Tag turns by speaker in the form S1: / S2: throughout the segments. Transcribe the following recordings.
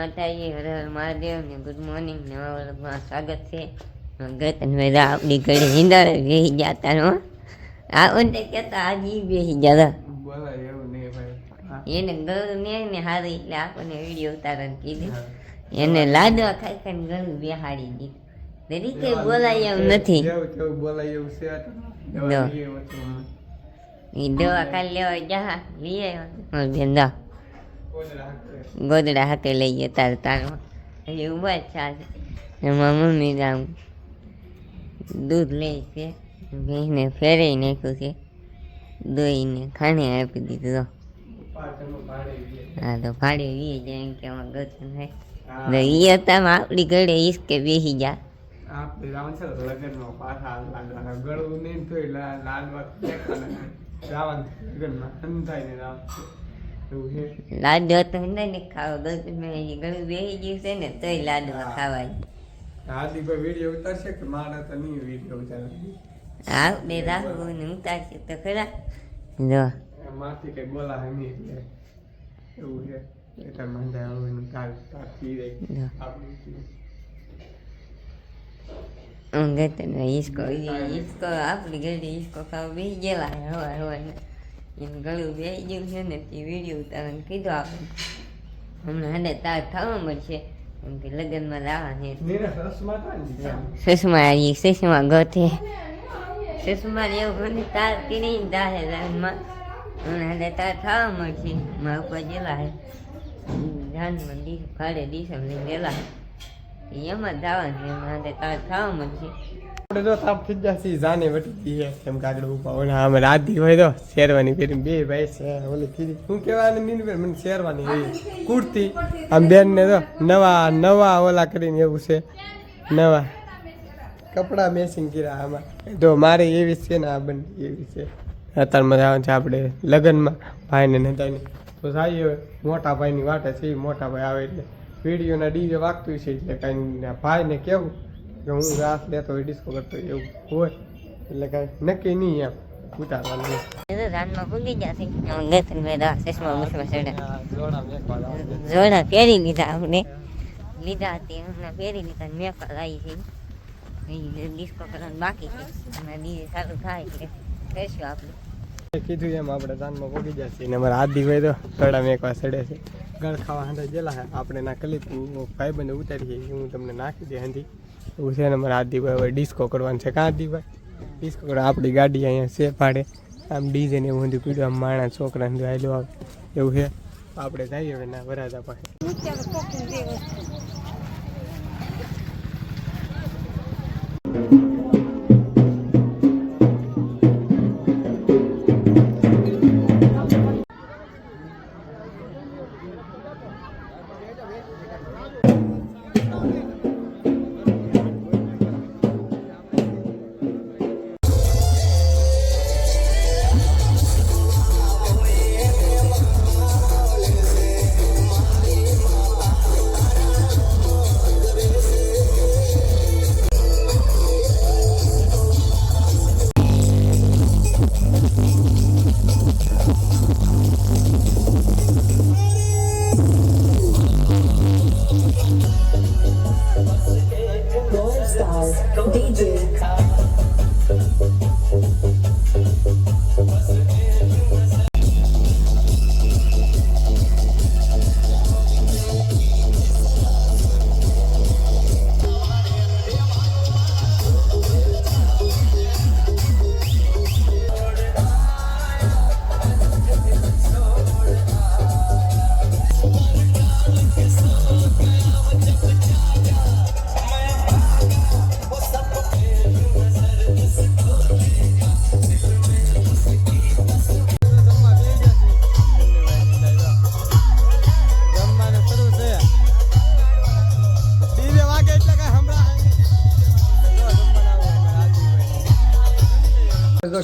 S1: માતાજી હર હર મહાદેવ ને good morning નવા વર્ગમાં સ્વાગત છે. ગત વેદા આપણી ઘડી હિંદર બેસી જતા નો આ ઓને કહેતા આજી બેસી
S2: હા.
S1: એને ગળું ને ને હારી એટલે આપણને વીડિયો ઉતારણ કીધું. એને લાડવા ખાઈ ખાઈને ગળું બેહાડી દીધું. તરીકે બોલાય
S2: એવું
S1: નથી.
S2: દવા
S1: ખાલી લેવા જા લઈ આવ્યો. બેન દા. ગોદડા હાથે. લઈ ગયા તાર તારમાં હજી ઊભા જ છે. એમાં મમ્મી આમ દૂધ લે છે. ભેંસને ફેરવી નાખ્યું છે. દોઈને ખાણે આપી દીધું. હા તો ભાડે વીએ જાય એમ કે આમાં ગતું થાય. તો ઈ હતા આપણી ઘરે ઈસકે બેસી જા.
S2: આપણે જવાનું છે લગ્નમાં પાછા લાડવાના ગળું નહીં તોય લા- લાડવા ફેંકવાના. લગ્નમાં અંધાઈ ને
S1: લાડવા તો નહીં ને ખાવા ગલતી મેં ગળું બેસી ગયું છે ને તોય લાડવા ખાવાય.
S2: હાથી કોઈ વીડિયો ઉતારશે કે મારા તો નહીં વીડિયો ઉતારે
S1: આપણે રાહુ ને ઉતારશે તો ખરા. જો.
S2: માથી કઈ બોલા નહીં એટલે એવું છે. એટલે મંદાય આવું કાલ તાકી
S1: રે
S2: આપણી
S1: ગતન ઈસકો ઈસકો આપણી ઘરે ઈસકો ખાવા બી ગયેલા હવા હવા એનું ગળું બેસી ગયું છે ને તે વીડિયો ઉતારવાનું કીધું આપણે હમણાં હાડે તાર થવા મળશે એમ કે લગ્નમાં લાવવા છે સુષમા આવી સુષમા ગોતે સુષમા એવું મને તાર કરી દાહે લગ્નમાં હમણાં હાડે તાર થવા મળશે મારા ઉપર જેલા હે જાનમાં દી ફાડે દીસમ લઈને ગયેલા એમાં જવાનું એમાં હને તાર થવા મળશે
S2: આપણે તો તાપ થઈ જશે જાને વટી ગઈ કેમ કાગડ ઉપર ઓલા આમ રાધી હોય તો શેરવાની પહેરી બે ભાઈ છે, ઓલી કીધી હું કહેવાનું નહીં મને શેરવાની હોય કુર્તી. આમ બેન ને તો નવા નવા ઓલા કરીને એવું છે. નવા. કપડાં મેસિંગ કર્યા આમાં. તો મારે એવી છે ને, આ બંને એવી છે. અત્યારમાં જવાનું છે આપણે લગ્નમાં ભાઈને ને તાઈને. તો સારી હવે મોટા ભાઈની વાટે છે મોટા ભાઈ આવે એટલે વિડીયોના ડીજે વાગતું છે એટલે કાંઈ ભાઈને કેવું? હું રાસ લેતો હોય ડિસ્કો કરતો હોય એવું હોય એટલે કાંઈ નક્કી નહીં એમ ઉતારવાનું નહીં.
S1: ભૂલી જશે ગતન મેં ચશ્મા બસમાં ચડ્યા.
S2: જોડા મેકવા જવાનું.
S1: જોડા પહેરી લીધા તે હમણાં પહેરી લીધા મેં લાવી છે. એ ડિસ્કો કરવાનું બાકી છે. હમણાં ડીજે ચાલુ થાય એટલે કરશું આપણે.
S2: કીધું એમ આપણે ધાનમાં પોગી જશે ને અમારા આદિ ભાઈ તો તળા મેકવા સડે છે. ગળ ખાવા હાંડા જેલા હે આપણે ના કલી ભાઈ બંને ઉતારીએ હું તમને નાખી દે હાંધી. એવું છે ને મારા આદિભાઈ હવે ડિસ્કો કરવાનું છે. કાં આદિભાઈ? ડિસ્કો કરવા આપણી ગાડી અહીંયા છે ભાડે. આમ ડીજે ને એવું પીડ્યું, આમ માણા છોકરાને જો આયલું આવે. એવું છે. આપણે જઈએ હવે ના વરાદા પાસે.
S3: DJ.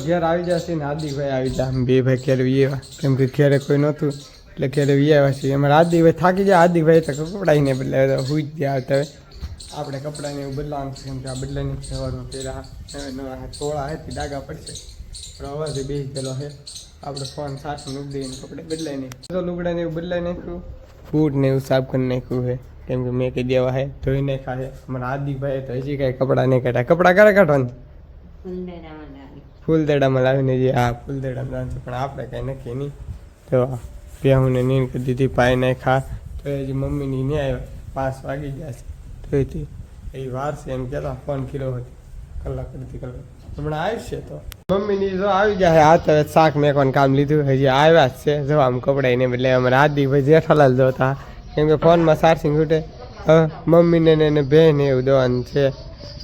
S2: ઘેર આવી જશે ને આદિભાઈ આવી જાય બે ભાઈ ઘેર વી આવ્યા કેમ કે ઘેરે કોઈ નહોતું, એટલે ઘેરે વી આવ્યા છીએ. એમાં આદિભાઈ થાકી જાય આદિભાઈ તો કપડાઈને બદલે તો હુઈ જ ગયા આવતા હવે. આપણે કપડાને એવું બદલાવાનું છે, કેમ કે આ બદલાની સવારમાં પહેલા હવે નવા થોડા હતી ડાગા પડશે. પણ અવાજે બેસી ગયેલો છે. આપણે ફોન સાથે મૂકી દઈને કપડે બદલાઈ નહીં તો લુગડાને એવું બદલાઈ નાખ્યું? બૂટ ને એવું સાફ કરી નાખ્યું છે. કેમ કે મેં કહી દેવા હે ધોઈ નાખ્યા છે. અમારા હાર્દિકભાઈ તો હજી કાંઈ કપડાં નહીં કાઢ્યા. કપડાં ક્યારે કાઢવાનું? ફૂલદેડામાં લાવીને જે આ ફૂલદેડામાં લાવશે પણ આપણે કાંઈ નક્કી નહીં. તો પ્યાહુને નીંદ કરી દીધી પાઈ ખા તો એ હજી મમ્મીની નહીં આવ્યા પાંચ વાગી ગયા છે. તો એથી એ વાર છે, એમ કહેતા ફોન કિલો હતી. કલાક અડધી કલાક. હમણાં આવશે તો. મમ્મીની જો આવી ગયા છે આ તો શાક મેકવાનું કામ લીધું હજી આવ્યા જ છે, જો આમ કપડાં ને બદલે અમારે ભાઈ જેઠાલાલ જોતા. કેમ કે ફોનમાં ચાર્જિંગ છૂટે મમ્મીને ને એને બેન એવું દેવાનું છે.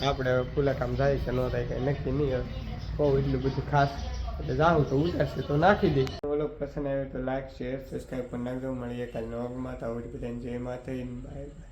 S2: આપણે ફૂલા કામ થાય કે ન થાય, કંઈ નક્કી નહીં હવે. બહુ એટલું બધું ખાસ. એટલે જાઉં તો ઉતારશે તો નાખી દઈ ઓલો પસંદ આવ્યો તો લાઈક શેર સબસ્ક્રાઈબ પણ નાખજો. મળીએ કાલ નોગમાં તો આવડી બધાને જય માતા બાય બાય